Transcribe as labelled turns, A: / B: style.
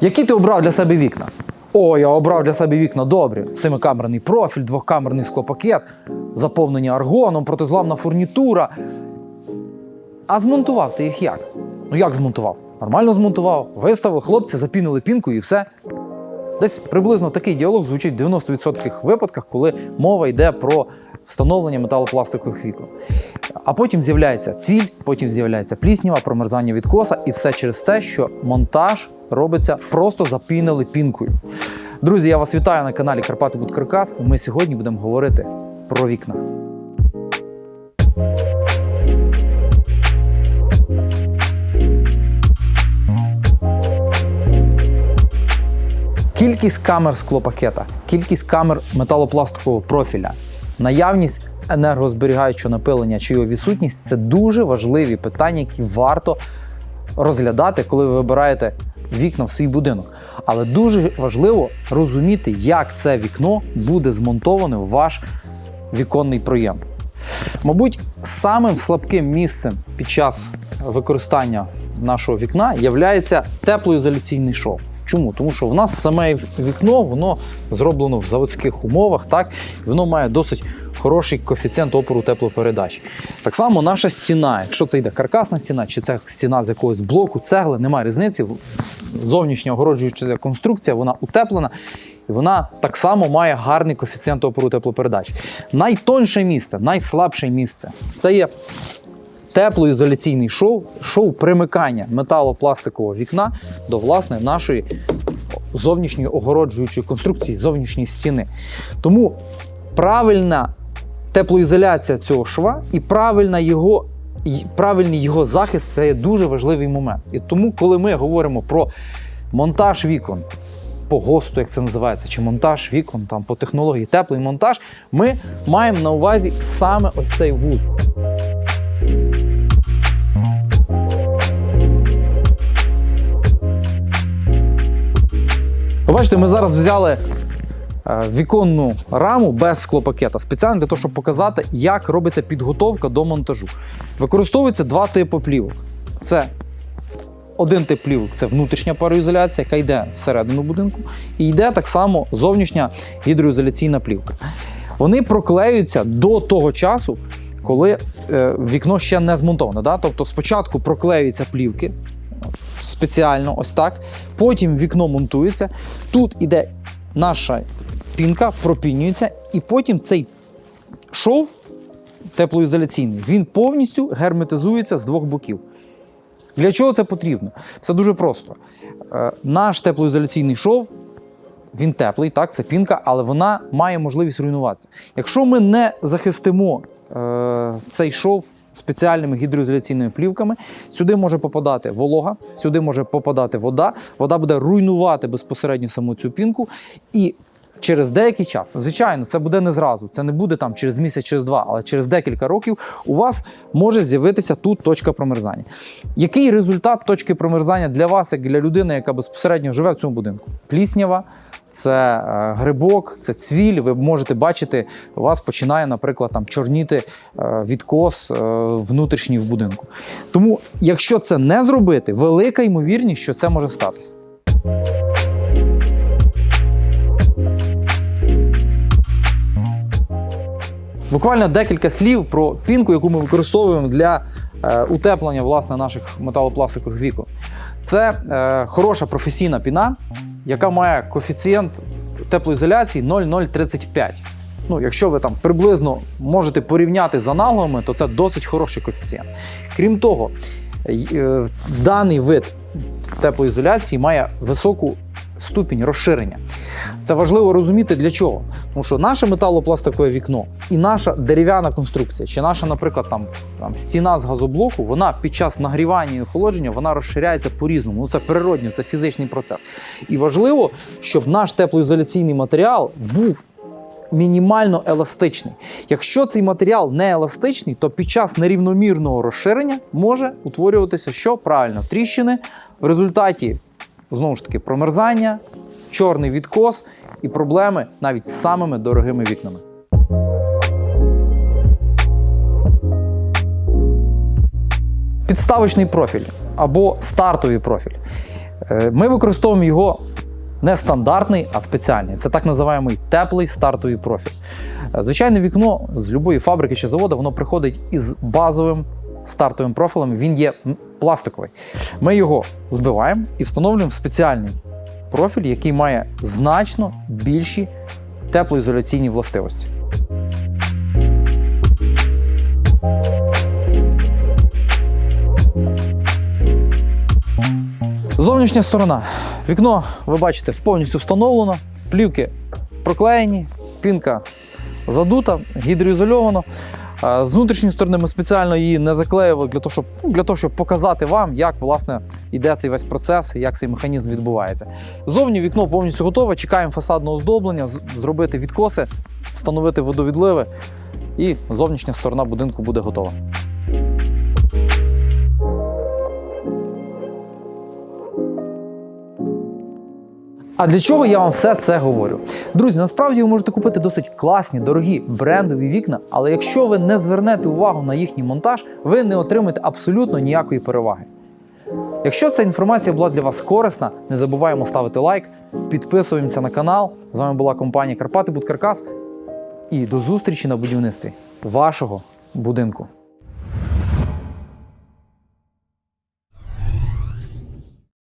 A: Які ти обрав для себе вікна? О, я обрав для себе вікна добрі. Семикамерний профіль, двохкамерний склопакет, заповнення аргоном, протизламна фурнітура. А змонтував ти їх як? Ну як змонтував? Нормально змонтував, виставив, хлопці запінили пінку і все. Десь приблизно такий діалог звучить в 90% випадках, коли мова йде про встановлення металопластикових вікон. А потім з'являється цвіль, потім з'являється пліснява, промерзання відкоса, і все через те, що монтаж робиться просто запінили пінкою. Друзі, я вас вітаю на каналі Карпати Будкаркас. Ми сьогодні будемо говорити про вікна. Кількість камер склопакета, кількість камер металопластикового профіля, наявність енергозберігаючого напилення чи його відсутність це дуже важливі питання, які варто розглядати, коли ви вибираєте вікна в свій будинок. Але дуже важливо розуміти, як це вікно буде змонтоване в ваш віконний проєм. Мабуть, самим слабким місцем під час використання нашого вікна є теплоізоляційний шов. Чому? Тому що в нас саме вікно воно зроблено в заводських умовах, так і воно має досить хороший коефіцієнт опору теплопередачі. Так само наша стіна, якщо це йде каркасна стіна, чи це стіна з якогось блоку, цегли, немає різниці. Зовнішня огороджуюча конструкція, вона утеплена. І вона так само має гарний коефіцієнт опору теплопередачі. Найтонше місце, найслабше місце це є теплоізоляційний шов, шов примикання металопластикового вікна до власне нашої зовнішньої огороджуючої конструкції, зовнішньої стіни. Тому правильна теплоізоляція цього шва і правильна його. І правильний його захист це є дуже важливий момент. І тому, коли ми говоримо про монтаж вікон по ГОСТу, як це називається, чи монтаж вікон там по технології теплий монтаж, ми маємо на увазі саме ось цей вуз. Бачите, ми зараз взяли е, віконну раму без склопакета спеціально для того, щоб показати, як робиться підготовка до монтажу. Використовується два типи плівок. Це один тип плівок це внутрішня пароізоляція, яка йде всередину будинку, і йде так само зовнішня гідроізоляційна плівка. Вони проклеюються до того часу, коли е, вікно ще не змонтоване. Да? Тобто спочатку проклеюються плівки спеціально, ось так. Потім вікно монтується. Тут іде наша пінка, пропінюється, і потім цей шов теплоізоляційний, він повністю герметизується з двох боків. Для чого це потрібно? Це дуже просто. Е, Наш теплоізоляційний шов, він теплий, так, це пінка, але вона має можливість руйнуватися. Якщо ми не захистимо е, цей шов спеціальними гідроізоляційними плівками, сюди може попадати волога, сюди може попадати вода, вода буде руйнувати безпосередньо саму цю пінку. І через деякий час, звичайно, це буде не зразу, це не буде там через місяць, через два, але через декілька років у вас може з'явитися тут точка промерзання. Який результат точки промерзання для вас, як для людини, яка безпосередньо живе в цьому будинку? Пліснява. Це е, грибок, це цвіль. Ви можете бачити, у вас починає, наприклад, там чорніти е, відкос е, внутрішній в будинку. Тому, якщо це не зробити, велика ймовірність, що це може статися. Буквально декілька слів про пінку, яку ми використовуємо для утеплення власне наших металопластикових вікон. Це е, хороша професійна піна, яка має коефіцієнт теплоізоляції 0,035. Ну, якщо ви там приблизно можете порівняти з аналогами, то це досить хороший коефіцієнт. Крім того, е, даний вид теплоізоляції має високу ступінь розширення. Це важливо розуміти для чого. Тому що наше металопластикове вікно і наша дерев'яна конструкція, чи наша, наприклад, там, там стіна з газоблоку, вона під час нагрівання і охолодження вона розширяється по-різному. Ну, це природньо, це фізичний процес. І важливо, щоб наш теплоізоляційний матеріал був мінімально еластичний. Якщо цей матеріал не еластичний, то під час нерівномірного розширення може утворюватися що правильно тріщини в результаті знову ж таки промерзання, чорний відкос і проблеми навіть з самими дорогими вікнами. Підставочний профіль або стартовий профіль. Е, Ми використовуємо його не стандартний, а спеціальний. Це так називаємо теплий стартовий профіль. Е, Звичайне вікно з будь-якої фабрики чи заводу воно приходить із базовим стартовим профілем. Він є пластиковий. Ми його збиваємо і встановлюємо спеціальний профіль, який має значно більші теплоізоляційні властивості. Зовнішня сторона. Вікно, ви бачите, повністю встановлено, плівки проклеєні, пінка задута, гідроізольовано. З внутрішньої сторони ми спеціально її не заклеювали для того, щоб, ну, для того, щоб показати вам, як власне йде цей весь процес, як цей механізм відбувається. Зовні вікно повністю готове. Чекаємо фасадного оздоблення, зробити відкоси, встановити водовідливи, і зовнішня сторона будинку буде готова. А для чого я вам все це говорю? Друзі, насправді ви можете купити досить класні, дорогі брендові вікна, але якщо ви не звернете увагу на їхній монтаж, ви не отримаєте абсолютно ніякої переваги. Якщо ця інформація була для вас корисна, не забуваємо ставити лайк, підписуємося на канал. З вами була компанія Карпати Будкаркас. І до зустрічі на будівництві вашого будинку.